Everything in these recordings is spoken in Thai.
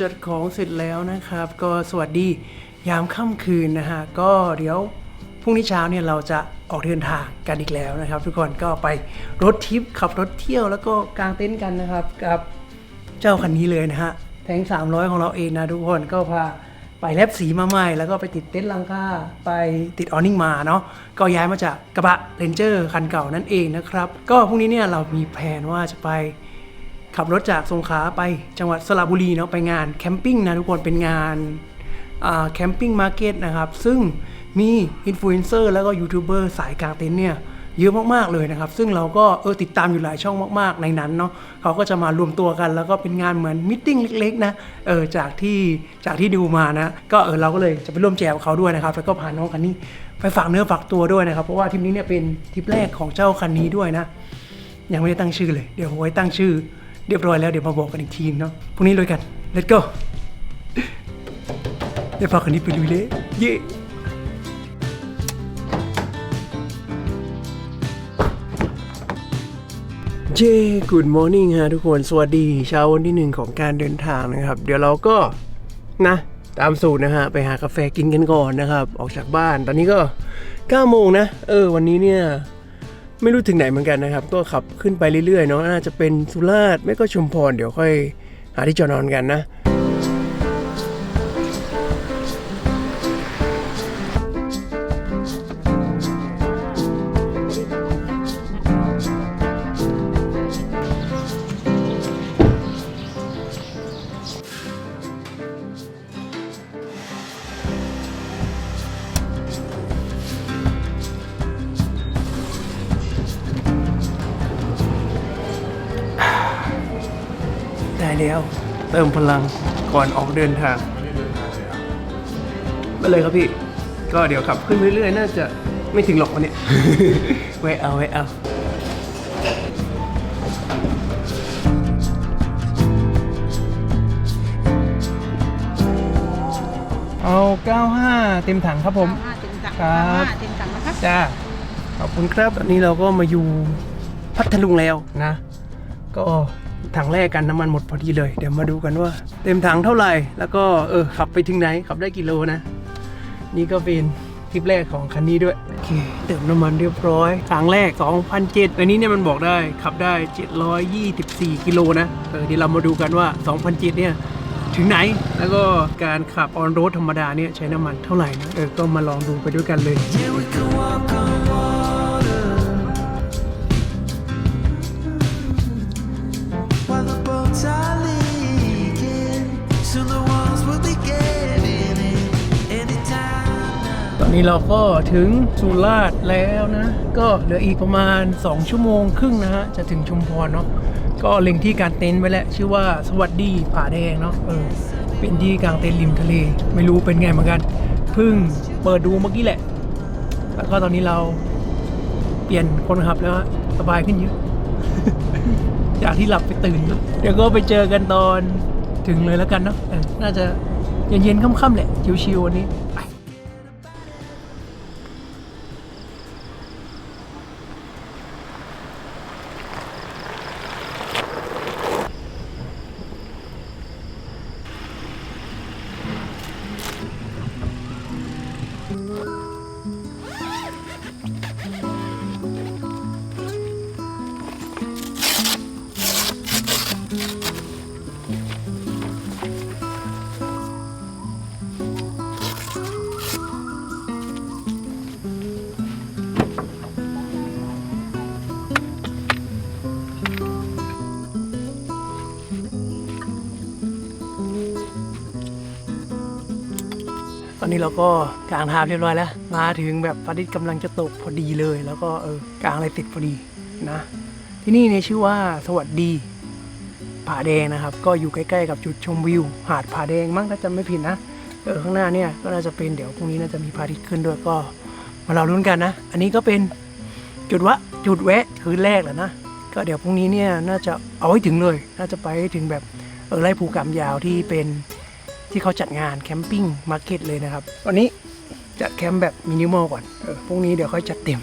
จัดของเสร็จแล้วนะครับ ก็สวัสดียามค่ำคืนนะฮะก็เดี๋ยวพรุ่งนี้เช้าเนี่ยเราจะออกเดินทางกันอีกแล้วนะครับ ทุกคนก็ไปรถทิปขับรถเที่ยวแล้วก็กางเต็นท์กันนะครับกับเจ้าคันนี้เลยนะฮะแทง300 ของเราเองนะทุกคนก็พาไปแลบสีมาใหม่ แล้วก็ไปติดเต็นท์ลังคาไปติดออนิ่งมาเนาะก็ย้ายมาจากกระบะเรนเจอร์คันเก่านั่นเองนะครับ ก็พรุ่งนี้เนี่ยเรามีแผนว่าจะไป ขับรถจากสงขลาไปจังหวัดสระบุรีเนาะไปงานแคมปิ้งนะทุกคนเป็นงานแคมปิ้งมาร์เก็ตนะครับ ซึ่งมีอินฟลูเอนเซอร์แล้วก็ยูทูบเบอร์สายกลางเต็นท์เนี่ยเยอะมากๆเลยนะครับ ซึ่งเราก็เออติดตามอยู่หลายช่องมากๆในนั้นเนาะเขาก็จะมารวมตัวกัน แล้วก็เป็นงานเหมือนมิทติ้งเล็กๆนะเออจากที่จากที่ดูมานะก็เออเราก็เลยจะไปร่วมแจมกับเขาด้วยนะครับแล้วก็พาน้องคันนี้ไปฝากเนื้อฝากตัวด้วยนะครับ เพราะว่าทริปนี้เนี่ยเป็นทริปแรกของเจ้าคันนี้ด้วยนะยังไม่ได้ตั้งชื่อเลย เดี๋ยวไว้ตั้งชื่อ เรียบร้อยแล้วเดี๋ยวมาบอกกันอีกทีเนาะพรุ่งนี้เลยกัน let's go เดี๋ยวพาคนนี้ไปลุยเลยเย่เจ้ good morning ฮะทุกคน สวัสดีเช้าวันที่หนึ่งของการเดินทางนะครับ เดี๋ยวเราก็นะ ตามสูตรนะฮะ ไปหากาแฟกินกันก่อนนะครับ ออกจากบ้านตอนนี้ก็9โมงนะ เออ วันนี้เนี่ย ไม่รู้ถึงไหนเหมือนกันนะครับ ก็ขับขึ้นไปเรื่อยๆเนาะน่าจะเป็นสุราษฎร์ไม่ก็ชุมพรเดี๋ยวค่อยหาที่จอดนอนกันนะ ติมพลังก่อนออกเดินทางไปเลยครับพี่ ก็เดี๋ยวขับขึ้นเรื่อยๆ น่าจะไม่ถึงหรอกวันเนี้ยแวะเอาแวะเอาเอา 95 เต็มถังครับผม ห้าเต็มตังครับ ห้าเต็มตังนะครับ จ้า ขอบคุณครับ ตอนนี้เราก็มาอยู่พัทลุงแล้วนะ ก็ ถังแรกกันน้ำมันหมดพอดีเลย เดี๋ยวมาดูกันว่า เต็มถังเท่าไหร่ แล้วก็เออขับไปถึงไหนขับได้กี่โลนะ นี่ก็เป็นทริปแรกของคันนี้ด้วยโอเคเติมน้ำมันเรียบร้อยถังแรก 2,007อันนี้เนี่ยมันบอกได้ขับได้ 724 กิโลนะเออเดี๋ยวเรามาดูกันว่า 2,007 เนี่ยถึงไหนแล้วก็การขับออนโรดธรรมดาเนี่ยใช้น้ำมันเท่าไหร่นะเออก็มาลองดูไปด้วยกันเลย นนี้เราก็ถึงสุราษฎร์แล้วนะ ก็เหลืออีกประมาณ 2 ชั่วโมงครึ่งนะฮะ จะถึงชุมพรเนาะก็เล็งที่การเต็นท์ไว้แล้ว ชื่อว่าสวัสดีผาแดงเนาะเออเป็นที่กลางเต็นท์ริมทะเล ไม่รู้เป็นไงเหมือนกันเพิ่งเปิดดูเมื่อกี้แหละ แล้วก็ตอนนี้เราเปลี่ยนคนขับแล้วฮะสบายขึ้นเยอะจากที่หลับไปตื่น เดี๋ยวก็ไปเจอกันตอนถึงเลยแล้วกันเนาะเออน่าจะเย็นๆค่ำๆแหละชิวๆวันนี้ อนนี้เราก็กางทาเรียบร้อยแล้ว มาถึงแบบพระอาทิตย์กำลังจะตกพอดีเลย แล้วก็เออกางอะไรติดพอดีนะ ที่นี่เนี่ยชื่อว่าสวัสดีผาแดงนะครับ ก็อยู่ใกล้ๆกับจุดชมวิว หาดผาแดงมั้งถ้าจำไม่ผิดนะเออข้างหน้าเนี่ยก็น่าจะเป็นเดี๋ยวพรุ่งนี้น่าจะมีพระอาทิตย์ขึ้นด้วยก็มาเราลุ้นกันนะ อันนี้ก็เป็นจุดวะจุดแวะคืนแรกแหละนะ ก็เดี๋ยวพรุ่งนี้เนี่ยน่าจะเอาให้ถึงเลย น่าจะไปถึงแบบเออไร่ภูกรรมยาวที่เป็น ที่เขาจัดงานแคมปิ้งมาร์เก็ตเลยนะครับ วันนี้จัดแคมป์แบบมินิมอลก่อนเออพรุ่งนี้เดี๋ยวค่อยจัดเต็ม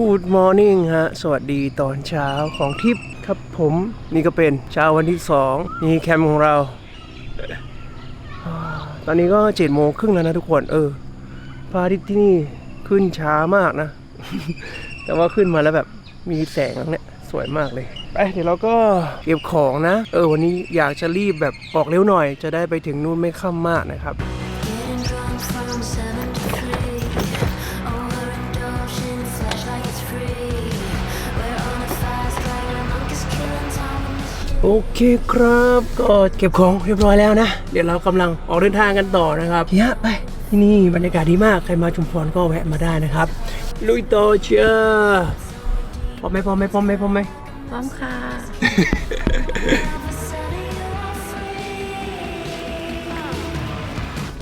Good morning ฮะ สวัสดีตอนเช้าของทริปครับผมนี่ก็เป็นเช้าวันที่สองนี่แคมป์ของเรา ตอนนี้ก็เจ็ดโมงครึ่งแล้วนะทุกคน เออพระอาทิตย์ที่นี่ขึ้นช้ามากนะ แต่ว่าขึ้นมาแล้วแบบมีแสงเนี่ยสวยมากเลยไปเดี๋ยวเราก็เก็บของนะ เออวันนี้อยากจะรีบแบบออกเร็วหน่อย จะได้ไปถึงนู่นไม่ค่ำมากนะครับ โอเคครับ ก็เก็บของเรียบร้อยแล้วนะ เดี๋ยวเรากำลังออกเดินทางกันต่อนะครับเฮียไปที่นี่บรรยากาศดีมากใครมาชุมพรก็แวะมาได้นะครับ ลุยต่อเชียร์พร้อมไหมพร้อมไหมพร้อมไหมพร้อมไหมพร้อมค่ะ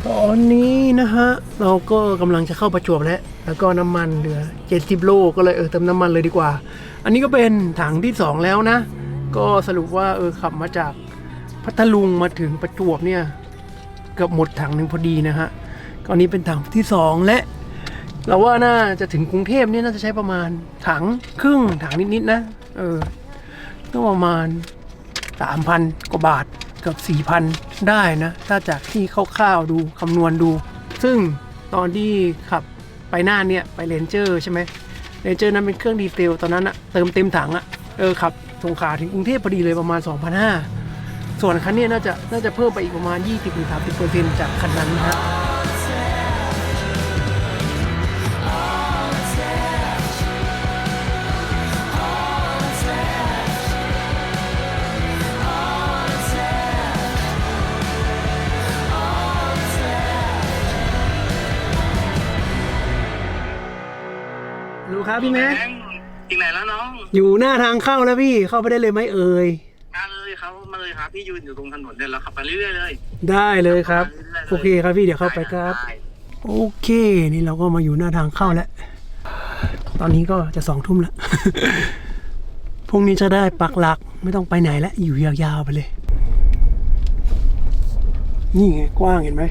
ตอนนี้นะฮะ เราก็กำลังจะเข้าประจวบแล้ว แล้วก็น้ำมันเหลือ 70 โลก็เลยเออเติมน้ำมันเลยดีกว่า อันนี้ก็เป็นถังที่ 2 แล้วนะ ก็สรุปว่าเออขับมาจากพัทลุงมาถึงประจวบเนี่ยเกือบหมดถังหนึ่งพอดีนะฮะก็อันนี้เป็นถังที่ 2 และ เราว่าน่าจะถึงกรุงเทพเนี่ยน่าจะใช้ประมาณถังครึ่งถังนิดๆนะเออก็ประมาณ 3,000 กว่าบาทเกือบ4,000 ได้นะ ถ้าจากที่คร่าวๆดูคำนวณดู ซึ่งตอนที่ขับไปหน้าเนี่ย ไปเรนเจอร์ใช่ไหมเรนเจอร์นั้นเป็นเครื่องดีเซลตอนนั้นอะเติมเต็มถังอะเออขับ สงขลาถึงกรุงเทพพอดีเลยประมาณ 2,500 ส่วนคันเนี้น่าจะน่าจะเพิ่มไปอีกประมาณ 20-30%จากคันนั้นนะฮะรู้ครับพี่แม็กแบงค์ถึงไหนแล้วน้อง อยู่หน้าทางเข้าแล้วพี่เข้าไปได้เลยไหมเอ่ยมาเลยครับมาเลยครับพี่ยืนอยู่ตรงถนนเนี่ยเราขับไปเรื่อยๆเลยได้เลยครับขัไปรื่ยๆลยโอเคครับพี่เดี๋ยวเข้าไปครับด้โอเค นี่เราก็มาอยู่หน้าทางเข้าแล้ว ตอนนี้ก็จะสองทุ่มแล้วพรุ่งนี้จะได้ปักหลักไม่ต้องไปไหนแล้วอยู่ยาวๆไปเลย นี่ไงกว้างเห็นไหม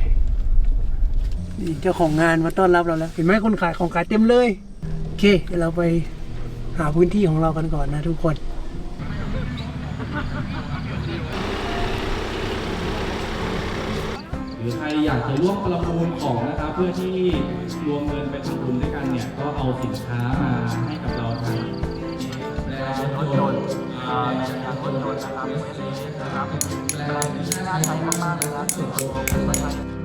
นี่เจ้าของงานมาต้อนรับเราแล้ว เห็นไหมคนขายของขายเต็มเลย โอเคเดี๋ยวเราไป หาพื้นที่ของเรากันก่อนนะทุกคนหรือใครอยากจะร่วมประมูลของนะครับ เพื่อที่รวมเงินไปทำบุญด้วยกันเนี่ยก็เอาสินค้ามาให้กับเราทางรถยนต์ทางรถยนต์นะครับนะครับน่าใช้มากๆเลยครับตอน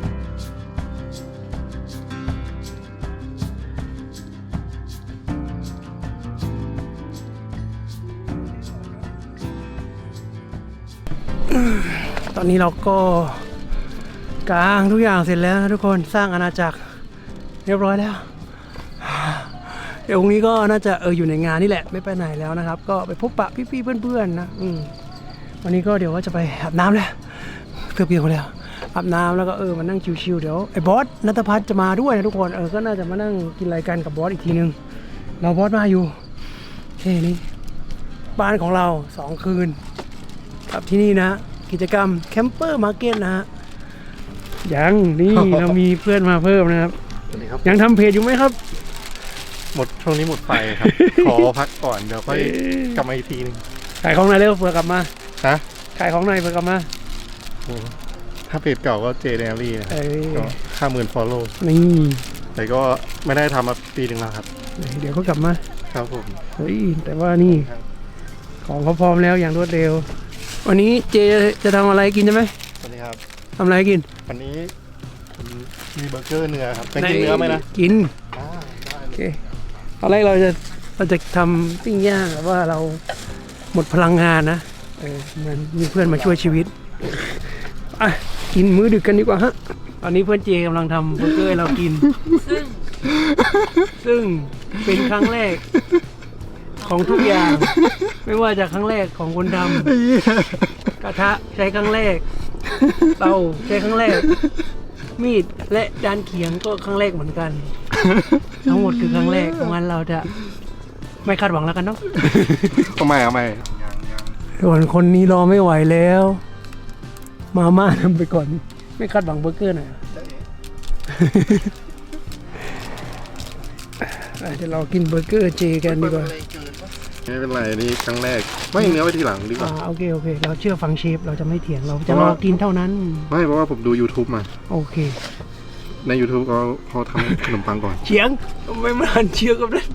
อนนี้เราก็กางทุกอย่างเสร็จแล้วนะทุกคนสร้างอาณาจักรเรียบร้อยแล้ว เดี๋ยวพรุ่งนี้ก็น่าจะเอออยู่ในงานนี่แหละไม่ไปไหนแล้วนะครับ ก็ไปพบปะพี่ๆเพื่อนๆนะอืมวันนี้ก็เดี๋ยวว่าจะไปอาบน้ำแล้วเกือเพียงแล้วอาบน้ำแล้วก็เออมานั่งชิวๆเดี๋ยวไอ้บอสนัทพัฒน์จะมาด้วยนะทุกคนเออก็น่าจะมานั่งกินอะไรกันกับบอสอีกทีนึงเราบอสมาอยู่โอเคนี่บ้านของเราสองคืนครับที่นี่นะ กิจกรรมแคมเปอร์มาร์เก็ตนะฮะยังนี่เรามีเพื่อนมาเพิ่มนะครับสวัสดีครับ ยังทำเพจอยู่ไหมครับ หมดช่วงนี้หมดไฟครับ ขอพักก่อนเดี๋ยวค่อยกลับมาอีกทีหนึงขายของหน่อยเร็วเผื่อกลับมาฮะขายของหน่อยเผื่อกลับมาโอ้ถ้าเพจเก่าก็เจเดนลี่นะคเอรับอก็ห้าหมื่นฟอลโล่นี่แต่ก็ไม่ได้ทำมาปีหนึ่งแล้วครับ เดี๋ยวก็กลับมา ครับผมเฮ้ยแต่ว่านี่ ของเขาพร้อมแล้วอย่างรวดเร็ว วันนี้เจจะทำอะไรกินใช่ไหมสวัสดีครับ ทำอะไรกินวันนี้ผมมีเบอร์เกอร์เนื้อครับจะกินเนื้อไหมนะกินอ่าได้โอเคตอนแรกเราจะเราจะทำปิ้งย่างแต่ว่าเราหมดพลังงานนะเออเหมันมีเพื่อนมาช่วยชีวิตอะกินมื้อดึกกันดีกว่าฮะตอนนี้เพื่อนเจกำลังทำเบอร์เกอร์ให้เรากิน ซึ่ง ซึ่งเป็นครั้งแรก ของทุกอย่าง ไม่ว่าจะครั้งแรกของคนทำกระทะใช้ครั้งแรก เตาใช้ครั้งแรก มีดและจานเขียงก็ครั้งแรกเหมือนกัน ทั้งหมดคือครั้งแรกงั้นเราจะไม่คาดหวังแล้วกันเนาะทำไมทำไมส่วนคนนี้รอไม่ไหวแล้ว มาม่าทำไปก่อน ไม่คาดหวังเบอร์เกอร์หน่อยเหรออะเดี๋ยวเรากินเบอร์เกอร์เจกันดีกว่า ไม่เป็นไรนี่ครั้งแรก ไม่เนื้อไว้ทีหลังดีกอ่าว่า โอเคโอเค เราเชื่อฟังเชฟเราจะไม่เถียงเราจะรอกินเท่านั้น ไม่เพราะว่าผมดู YouTube มา โอเค ใน YouTube เขาเขาทำขนมปังก่อน เฉียงไม่มาหันเชียร์กับนั้น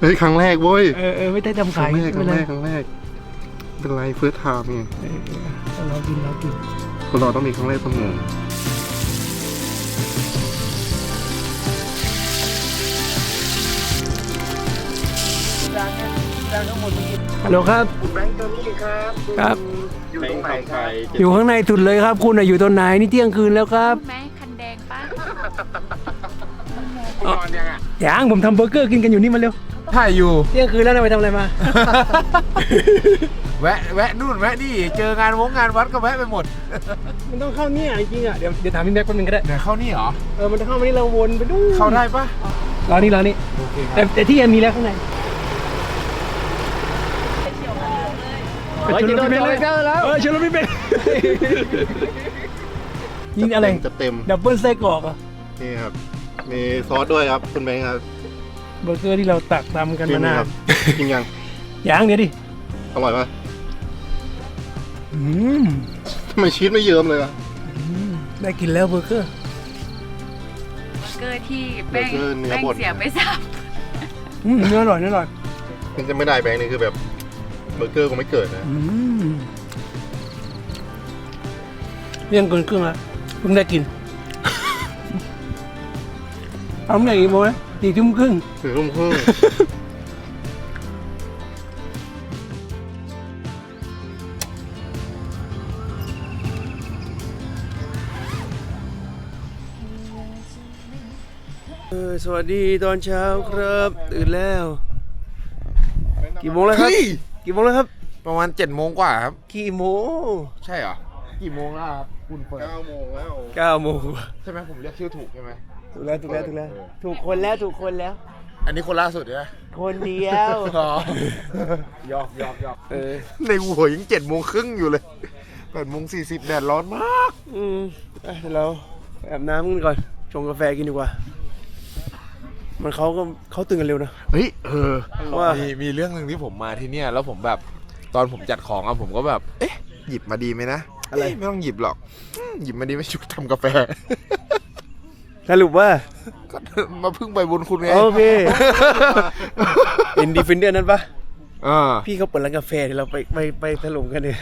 เฮ้ยครั้งแรกเว้ยเออเออไม่ได้ทำครั้ขายงแรกคไม่รั้งเป็นแรไรกครั้งแรกไม่เป็นไรเฟิร์สไทม์ไงเออเออเรากินเรากินคนเราต้องมีครั้งแรกเสมอ ฮัลโหลครับ คุณแบงค์เจอรี่ครับครับ อยู่ตรงไหนครับอยู่ข้างในสุดเลยครับ คุณอะอยู่ตรงไหนนี่เที่ยงคืนแล้วครับ ไหมคันแดงปะนอนยังอะยังผมทำเบอร์เกอร์กินกันอยู่นี่มาเร็ว ถ่ายอยู่ เที่ยงคืนแล้วนะไปทำอะไรมา แวะแวะนู่นแวะนี่เจองานวงงานวัดก็แวะไปหมดมันต้องเข้าเนี่ยจริงๆอะ เดี๋ยวเดี๋ยวถามพี่แม็กซ์แป๊บนึงก็ได้ เดี๋ยวเข้านี่เหรอ เออ มันจะเข้ามานี่เราวนไปดูเข้าได้ปะรอนี่รอนี่โอเคคแต่รับแต่ที่ยังมีแล้วข้างใน ไปชนรถพี่เบนเลยเออชนรถพี่เบนยิงอะไรจะเต็มดับเบิลไส้กรอกอะนี่ครับ มีซอสด้วยครับคุณแบงค์ครับเบอร์เกอร์ที่เราตักตามกันมานานกินยังยังเดี๋ยวดิอร่อยปะอืมทำไมชีสไม่เยิ้มเลยอะได้กินแล้วเบอร์เกอร์เกอร์ที่แป้งเบอร์เกอร์เนื้อแป้งบดเสียไม่ทราบอืมเนื้ออร่อยเนื้ออร่อยนี่จะไม่ได้แบงค์นี่คือแบบ เบอร์เกอร์คงไม่เกิดนะอืมเรื่องเกินครึ่งแล้วเพิ่งได้กิน เอาไหนอีกโมยสี่ทุ่มครึ่งถือรุ่มครึ่ง เออสวัสดีตอนเช้าครับ ตื่นแล้ว กี่โมงแล้วครับ เฮ้ย กี่โมงแล้วครับ ประมาณเจ็ดโมงกว่าครับ กี่โมงใช่เหรอกี่โมงแล้วครับคุณเฟิร์นเก้าโมงแล้วเก้าโมงใช่ไหมผมเรียกชื่อถูกใช่ไหมถูกแล้วถูกแล้วถูกแล้วถูกคนแล้วถูกคนแล้ว อันนี้คนล่าสุดใช่ไหมคนเดียวอ๋อหยอกหยอกหยอกเออในหัวยังเจ็ดโมงครึ่งอยู่เลยแปดโมงสี่สิบแดดร้อนมาก อืมไปเดี๋ยวเราไปอาบน้ำกันก่อนชงกาแฟกินดีกว่า มันเขาก็เขาตื่นกันเร็วนะ เฮ้ยเออว่ามีมีเรื่องหนึ่งที่ผมมาที่เนี่ย แล้วผมแบบตอนผมจัดของอะผมก็แบบ เอ๊ะ หยิบมาดีไหมนะอะไรเไม่ต้องหยิบหรอกอืมหยิบมาดีไม่ช่วยทำกาแฟ สรุปว่า ก็มาพึ่งใบบุญคุณไงโอเคเป็นดีฟินเดอร์นั้นปะอ่าพี่เขาเปิดร้านกาแฟเดี๋ยวเราไปไปไปถล่มกันเลย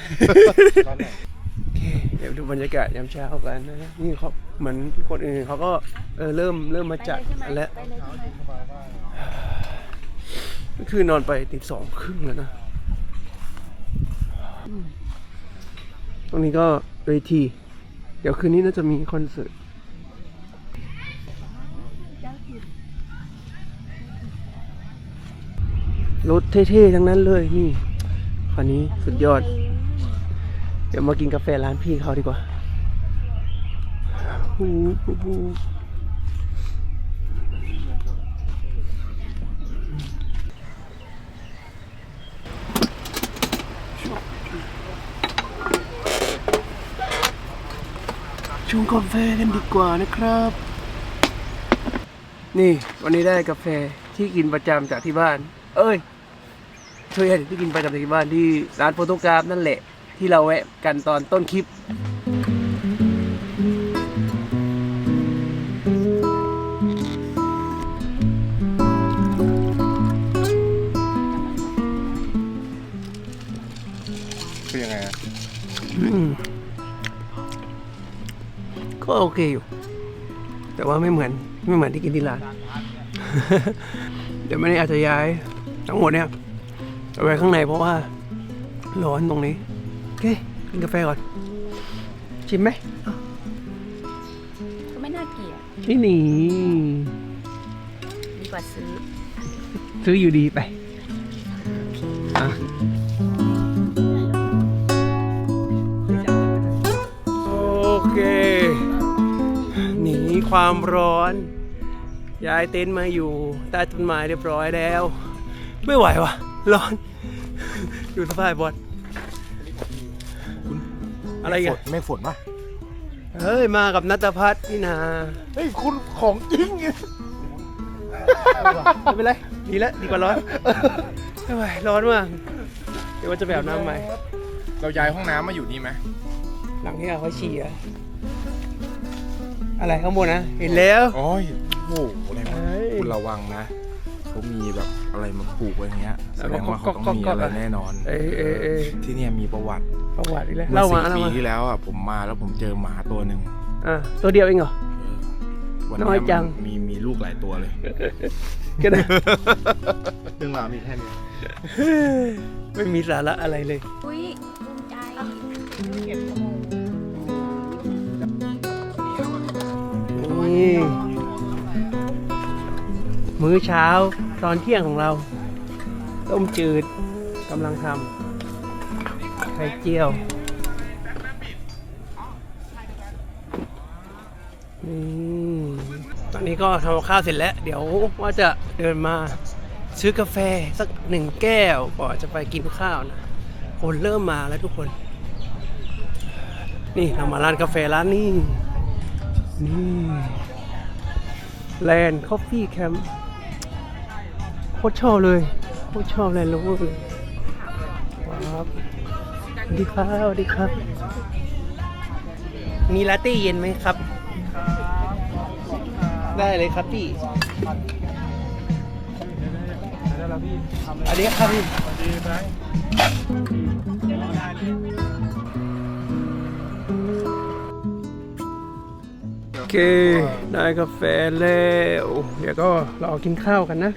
โอ เคเดี๋ยวดูบรรยากาศยามเช้ากันนะนี่เขาเหมือนคนอื่นเขาก็เออเริ่มเริ่มมาจัดแล้วคือนอนไปตีสองครึ่งแล้วนะ ตรงนี้ก็เวที เดี๋ยวคืนนี้น่าจะมีคอนเสิร์ตรถเท่ๆทั้งนั้นเลยนี่คันนี้สุดยอด ดี๋ยวมากินกาแฟร้านพี่เขาดีกว่าฮู้ฮู้ฮู้ชงกาแฟกันดีกว่านะครับ นี่วันนี้ได้กาแฟที่กินประจำจากที่บ้าน เอ้ยช่วยที่กินประจำจากที่บ้านที่ร้านโฟโตกราฟนั่นแหละ ที่เราแวะกันตอนต้นคลิป คือยังไงอะก็โอเคอยู่ แต่ว่าไม่เหมือนไม่เหมือนที่กินที่ร้าน เดี๋ยวไม่ได้อาจจะย้ายทั้งหมดเนี่ยเอาไว้ข้างในเพราะว่าร้อนตรงนี้โอ เคกินกาแฟก่อน ชิมไหมอ้าวก็ไม่น่าเกลียดนี่หนีดีกว่าซื้อ ซื้ออยู่ดีไปอะโอเค หนีความร้อน ย้ายเต็นท์มาอยู่ใต้ต้นไม้เรียบร้อยแล้ว ไม่ไหววะร้อน อยู่สภาพบอล อะไรกันไม่ฝนปะเฮ้ยมากับนัตพัฒน์นี่นาเฮ้ยคุณของจริงไม่เป็นไรดีแล้วดีกว่าร้อนไม่ไหวร้อนมากเดี๋ยวว่าจะไปอาบน้ำใหม่เราย้ายห้องน้ำมาอยู่นี่ไหมหลังที่เอาไว้ฉี่อะอะไรข้างบนนะเห็นแล้วโอ้ยโอ้โหอะไรวะเฮ้ยคุณระวังนะเขามีแบบอะไรมาผูกไว้อย่างเงี้ยแสดงว่าก็เขาต้องมีก็อะไรก็แน่นอนเอ้ยเอ้ยเอ้ยที่เนี่ยมีประวัติ ประวัติอีกแล้วเมื่เล่าอมาสี่เล่าปีมาที่แล้วอะผมมาแล้วผมเจอหมาตัวหนึ่งอะตัวเดียวเองเหรอ วันน้อยเนี้ยจังมันมีมีลูกหลายตัวเลย ก็ได้ เรื่องราวมีแค่นี้ ไม่มีสาระอะไรเลย อุ้ยภูมิใจนี่ มื้อเช้าตอนเที่ยงของเรา ต้มจืดกำลังทำ ไข่เจียว นี่ตอนนี้ก็ทำข้าวเสร็จแล้ว เดี๋ยวว่าจะเดินมาซื้อกาแฟสักหนึ่งแก้วก่อนจะไปกินข้าวนะคนเริ่มมาแล้วทุกคน นี่เรามาร้านกาแฟร้านนี้ นี่แลนด์คอฟฟี่แคมป์โคตรชอบเลยโคตรชอบแลนด์โลเวอร์เลย ดีครับสวัสดีครับ มีลาเต้เย็นไหมครับ ได้เลยครับพี่อันนี้ครับพี่โอเค ได้กาแฟแล้ว เดี๋ยวก็รอกินข้าวกันนะ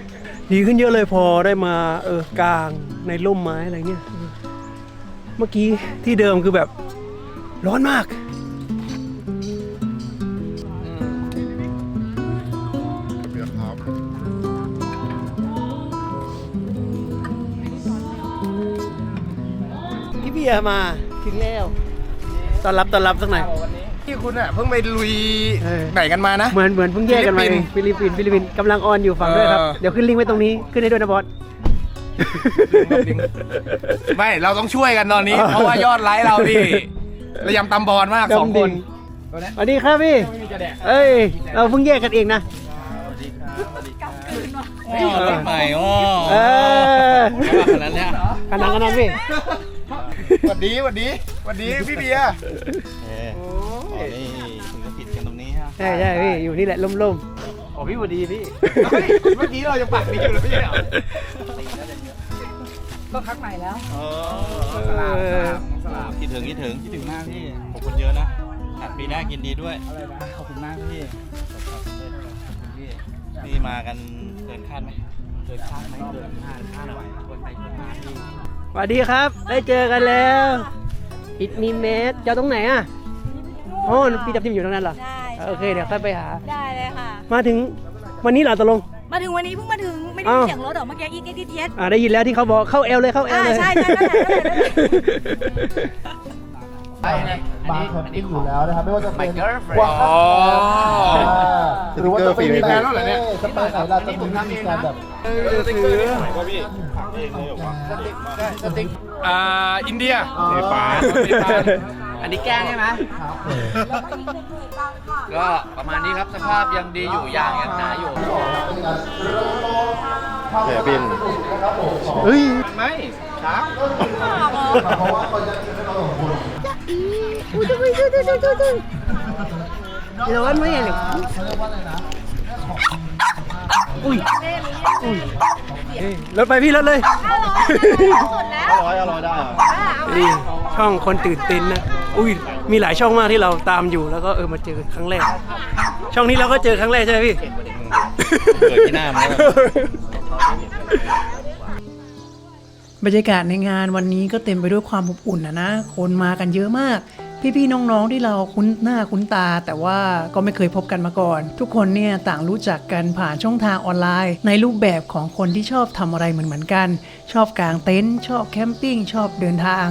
ดีขึ้นเยอะเลยพอได้มาเออกลางในร่มไม้อะไรเงี้ย เออเมื่อกี้ที่เดิมคือแบบร้อนมากเดือดร้อนพี่เบียร์มาถึงแล้วต้อนรับต้อนรับสักหน่อย ที่คุณอะเพิ่งไปลุยเออ ไหนกันมานะ เหมือนเหมือนเพิ่งแยกกันมาเองฟิลิปปินส์ฟิลิปปินส์กำลังออนอยู่ฝั่งด้วยครับ เออ เดี๋ยวขึ้นลิงก์ไว้ตรงนี้ขึ้นให้ด้วยนะบอส ไม่เราต้องช่วยกันตอนนี้ เพราะว่ายอดไลค์เราดิระยำตำบอลมากสองคนสวัสดีครับพี่เอ้ย เราเพิ่งแยกกันเองนะใหม่โอ้เออขนาดเนี้ยขนาดขนาดพี่หวัดดีหวัดดีหวัดดีพี่เบียร์นี่คุณก็ผิดกันตรงนี้ฮะใช่ใช่พี่อยู่นี่แหละล่มโอ้พี่สวัสดีพี่เฮ้ยเมื่อกี้เรายังปากดีอยู่เลยไม่ใช่เหรอ เอๆอเออคิดถึงคิดถึงคิดถึงมากพี่ ขอบคุณเยอะนะแฮปปี้ได้กินดีด้วยขอบคุณมากพี่ ขอบคุณพี่พี่มากันเกินคาดไหมเกินคาดไหมเกินคาดคาดไหวคนไทยคนมาพี่สวัสดีครับ ได้เจอกันแล้วอิดมีเมสจะเอาตรงไหนอะอ๋อพี่จับทิมอยู่ตรงนั้นเหรอ ได้โอเค เดี๋ยวค่อยไปหา ได้เลยค่ะ มาถึงวันนี้เหรอตกลง มาถึงวันนี้เพิ่งมาถึงไม่ได้อ้าวยินเสียงรถหรอกเมื่อกี้อีกอีกอีกอีกอ่าได้ยินแล้วที่เขาบอกเข้าเอลเลยเข้าเอลเลย อ่าใช่ใช่นั่นแหละนั่นแหละนั่นแหละบางแคมปิ้งอยู่แล้วนะครับไม่ว่าจะเป็นอ๋อหรือว่าจะเป็นมีแฟนแล้วเหรอเนี่ย สเปซไหนเราจะมีวิธีการแบบอ่าอินเดียเนปาล อันนี้แกล้งใช่ไหมก็ประมาณนี้ครับสภาพยังดีอยู่ยางยังหนาอยู่แผลบินเฮ้ยไม่ช้างร้อนไหมอะเนี่ยอุ้ยอุ้ยเอ้ยรถไปพี่รถเลยร้อยอร่อยได้เหรอนี่ช่องคนตื่นเต้นนะ อุ้ยมีหลายช่องมากที่เราตามอยู่แล้วก็เออมาเจอครั้งแรก ช่องนี้เราก็เจอครั้งแรกใช่ไหมพี่เกิดที่หน้ามาแล้วบรรยากาศในงานวันนี้ก็เต็มไปด้วยความอบอุ่นนะนะ คนมากันเยอะมาก พี่ๆน้องๆที่เราคุ้นหน้าคุ้นตา แต่ว่าก็ไม่เคยพบกันมาก่อน ทุกคนเนี่ยต่างรู้จักกันผ่านช่องทางออนไลน์ ในรูปแบบของคนที่ชอบทำอะไรเหมือนๆกัน ชอบกางเต็นท์ชอบแคมปิ้งชอบเดินทาง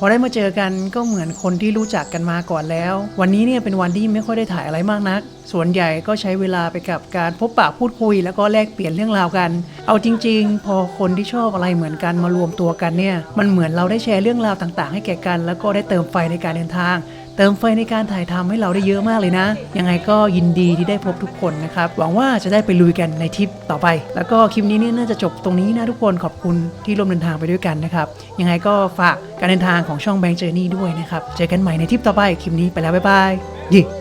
พอได้มาเจอกันก็เหมือนคนที่รู้จักกันมาก่อนแล้ว วันนี้เนี่ยเป็นวันที่ไม่ค่อยได้ถ่ายอะไรมากนัก ส่วนใหญ่ก็ใช้เวลาไปกับการพบปะพูดคุย แล้วก็แลกเปลี่ยนเรื่องราวกัน เอาจริง ๆ พอคนที่ชอบอะไรเหมือนกันมารวมตัวกันเนี่ยมันเหมือนเราได้แชร์เรื่องราวต่าง ๆ ให้แก่กัน แล้วก็ได้เติมไฟในการเดินทาง เติมไฟในการถ่ายทำให้เราได้เยอะมากเลยนะ ยังไงก็ยินดีที่ได้พบทุกคนนะครับ หวังว่าจะได้ไปลุยกันในทริปต่อไป แล้วก็คลิปนี้เนี่ยน่าจะจบตรงนี้นะทุกคนขอบคุณที่ร่วมเดินทางไปด้วยกันนะครับ ยังไงก็ฝากการเดินทางของช่องแบงค์เจอร์นี่ด้วยนะครับ เจอกันใหม่ในทริปต่อไป คลิปนี้ไปแล้วบ๊ายบายยี่